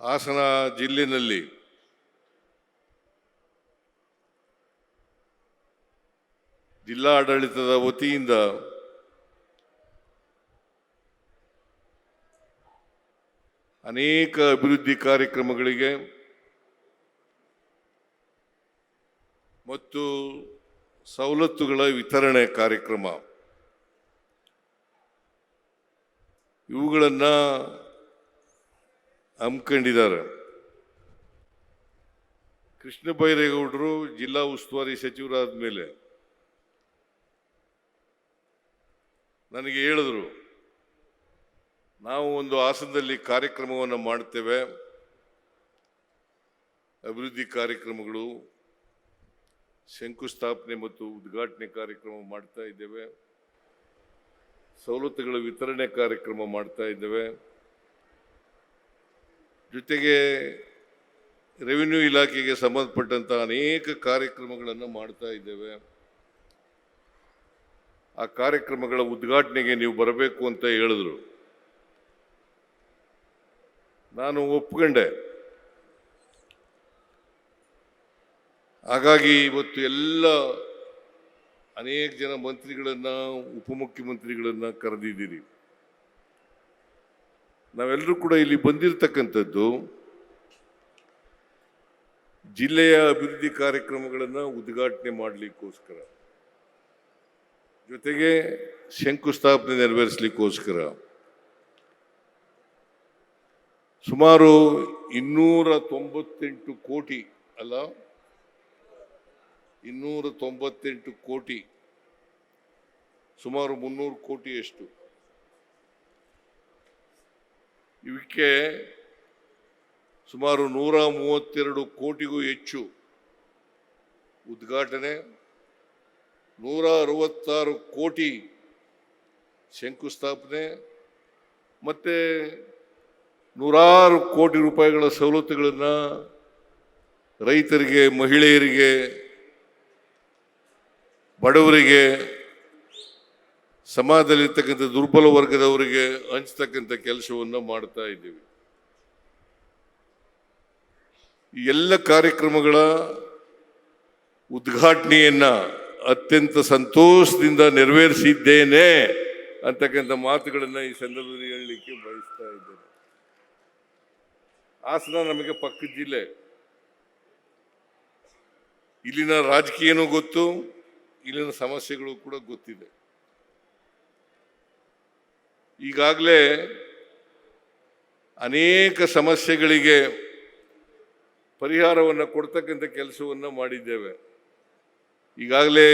ಹಾಸನ ಜಿಲ್ಲೆಯಲ್ಲಿ ಜಿಲ್ಲಾಡಳಿತದ ವತಿಯಿಂದ ಅನೇಕ ಅಭಿವೃದ್ಧಿ ಕಾರ್ಯಕ್ರಮಗಳಿಗೆ ಮತ್ತು ಸವಲತ್ತುಗಳ ವಿತರಣೆ ಕಾರ್ಯಕ್ರಮ. ಇವುಗಳನ್ನು ಹಮ್ಮಿಕೊಂಡಿದ್ದಾರೆ. ಕೃಷ್ಣ ಬೈರೇಗೌಡರು ಜಿಲ್ಲಾ ಉಸ್ತುವಾರಿ ಸಚಿವರಾದ ಮೇಲೆ ನನಗೆ ಹೇಳಿದ್ರು, ನಾವು ಒಂದು ಹಾಸನದಲ್ಲಿ ಕಾರ್ಯಕ್ರಮವನ್ನು ಮಾಡ್ತೇವೆ. ಅಭಿವೃದ್ಧಿ ಕಾರ್ಯಕ್ರಮಗಳು, ಶಂಕುಸ್ಥಾಪನೆ ಮತ್ತು ಉದ್ಘಾಟನೆ ಕಾರ್ಯಕ್ರಮ ಮಾಡ್ತಾ ಇದ್ದೇವೆ. ಸವಲತ್ತುಗಳ ವಿತರಣೆ ಕಾರ್ಯಕ್ರಮ ಮಾಡ್ತಾ ಇದ್ದೇವೆ. ಜೊತೆಗೆ ರೆವಿನ್ಯೂ ಇಲಾಖೆಗೆ ಸಂಬಂಧಪಟ್ಟಂತ ಅನೇಕ ಕಾರ್ಯಕ್ರಮಗಳನ್ನು ಮಾಡ್ತಾ ಇದ್ದೇವೆ. ಆ ಕಾರ್ಯಕ್ರಮಗಳ ಉದ್ಘಾಟನೆಗೆ ನೀವು ಬರಬೇಕು ಅಂತ ಹೇಳಿದ್ರು. ನಾನು ಒಪ್ಕೊಂಡೆ. ಹಾಗಾಗಿ ಇವತ್ತು ಎಲ್ಲ ಅನೇಕ ಜನ ಮಂತ್ರಿಗಳನ್ನು, ಉಪಮುಖ್ಯಮಂತ್ರಿಗಳನ್ನ ಕರೆದಿದ್ದೀರಿ. ನಾವೆಲ್ಲರೂ ಕೂಡ ಇಲ್ಲಿ ಬಂದಿರತಕ್ಕಂಥದ್ದು ಜಿಲ್ಲೆಯ ಅಭಿವೃದ್ಧಿ ಕಾರ್ಯಕ್ರಮಗಳನ್ನು ಉದ್ಘಾಟನೆ ಮಾಡಲಿಕ್ಕೋಸ್ಕರ. ಜೊತೆಗೆ ಶಂಕುಸ್ಥಾಪನೆ ನೆರವೇರಿಸಲಿಕ್ಕೋಸ್ಕರ. ಸುಮಾರು ಇನ್ನೂರ ತೊಂಬತ್ತೆಂಟು ಕೋಟಿ ಅಲ್ಲ ಇನ್ನೂರ ತೊಂಬತ್ತೆಂಟು ಕೋಟಿ, ಸುಮಾರು ಮುನ್ನೂರು ಕೋಟಿಯಷ್ಟು. ಇವಕ್ಕೆ ಸುಮಾರು ನೂರ ಮೂವತ್ತೆರಡು ಕೋಟಿಗೂ ಹೆಚ್ಚು ಉದ್ಘಾಟನೆ, ನೂರ ಅರವತ್ತಾರು ಕೋಟಿ ಶಂಕುಸ್ಥಾಪನೆ ಮತ್ತು ನೂರಾರು ಕೋಟಿ ರೂಪಾಯಿಗಳ ಸವಲತ್ತುಗಳನ್ನು ರೈತರಿಗೆ, ಮಹಿಳೆಯರಿಗೆ, ಬಡವರಿಗೆ ಸಮಾಜದಲ್ಲಿರ್ತಕ್ಕಂಥ ದುರ್ಬಲ ವರ್ಗದವರಿಗೆ ಹಂಚ್ತಕ್ಕಂಥ ಕೆಲಸವನ್ನು ಮಾಡ್ತಾ ಇದ್ದೀವಿ. ಎಲ್ಲ ಕಾರ್ಯಕ್ರಮಗಳ ಉದ್ಘಾಟನೆಯನ್ನ ಅತ್ಯಂತ ಸಂತೋಷದಿಂದ ನೆರವೇರಿಸಿದ್ದೇನೆ ಅಂತಕ್ಕಂಥ ಮಾತುಗಳನ್ನ ಈ ಸಂದರ್ಭದಲ್ಲಿ ಹೇಳಲಿಕ್ಕೆ ಬಯಸ್ತಾ ಇದ್ದೇನೆ. ಹಾಸನ ನಮಗೆ ಪಕ್ಕದ ಜಿಲ್ಲೆ. ಇಲ್ಲಿನ ರಾಜಕೀಯನೂ ಗೊತ್ತು, ಇಲ್ಲಿನ ಸಮಸ್ಯೆಗಳು ಕೂಡ ಗೊತ್ತಿದೆ. ಈಗಾಗಲೇ ಅನೇಕ ಸಮಸ್ಯೆಗಳಿಗೆ ಪರಿಹಾರವನ್ನು ಕೊಡ್ತಕ್ಕಂಥ ಕೆಲಸವನ್ನು ಮಾಡಿದ್ದೇವೆ. ಈಗಾಗಲೇ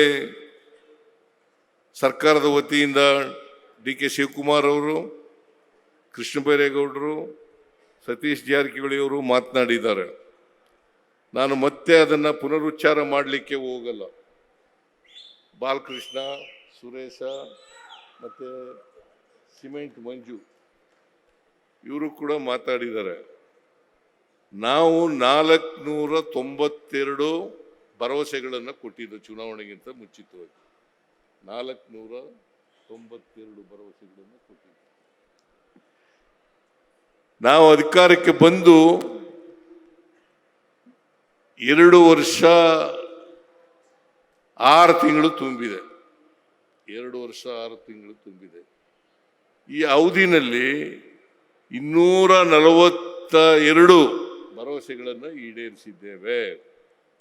ಸರ್ಕಾರದ ವತಿಯಿಂದ ಡಿ ಕೆ ಶಿವಕುಮಾರ್ ಅವರು, ಕೃಷ್ಣ ಬೈರೇಗೌಡರು, ಸತೀಶ್ ಜಾರಕಿಹೊಳಿ ಅವರು ಮಾತನಾಡಿದ್ದಾರೆ. ನಾನು ಮತ್ತೆ ಅದನ್ನು ಪುನರುಚ್ಚಾರ ಮಾಡಲಿಕ್ಕೆ ಹೋಗಲ್ಲ. ಬಾಲಕೃಷ್ಣ, ಸುರೇಶ, ಮತ್ತು ಸಿಮೆಂಟ್, ಮಂಜು. ಇವರು ಕೂಡ ಮಾತಾಡಿದ್ದಾರೆ. ನಾವು ನಾಲ್ಕುನೂರ ತೊಂಬತ್ತೆರಡು ಭರವಸೆಗಳನ್ನು ಕೊಟ್ಟಿದ್ದು ಚುನಾವಣೆಗಿಂತ ಮುಂಚಿತವಾಗಿ ನಾಲ್ಕುನೂರ ತೊಂಬತ್ತೆರಡು ಭರವಸೆಗಳನ್ನು ಕೊಟ್ಟಿದ್ದು. ನಾವು ಅಧಿಕಾರಕ್ಕೆ ಬಂದು ಎರಡು ವರ್ಷ ಆರು ತಿಂಗಳು ತುಂಬಿದೆ. ಎರಡು ವರ್ಷ ಆರು ತಿಂಗಳು ತುಂಬಿದೆ. ಈ ಅವಧಿನಲ್ಲಿ ಇನ್ನೂರ ನಲವತ್ತ ಎರಡು ಭರವಸೆಗಳನ್ನು ಈಡೇರಿಸಿದ್ದೇವೆ.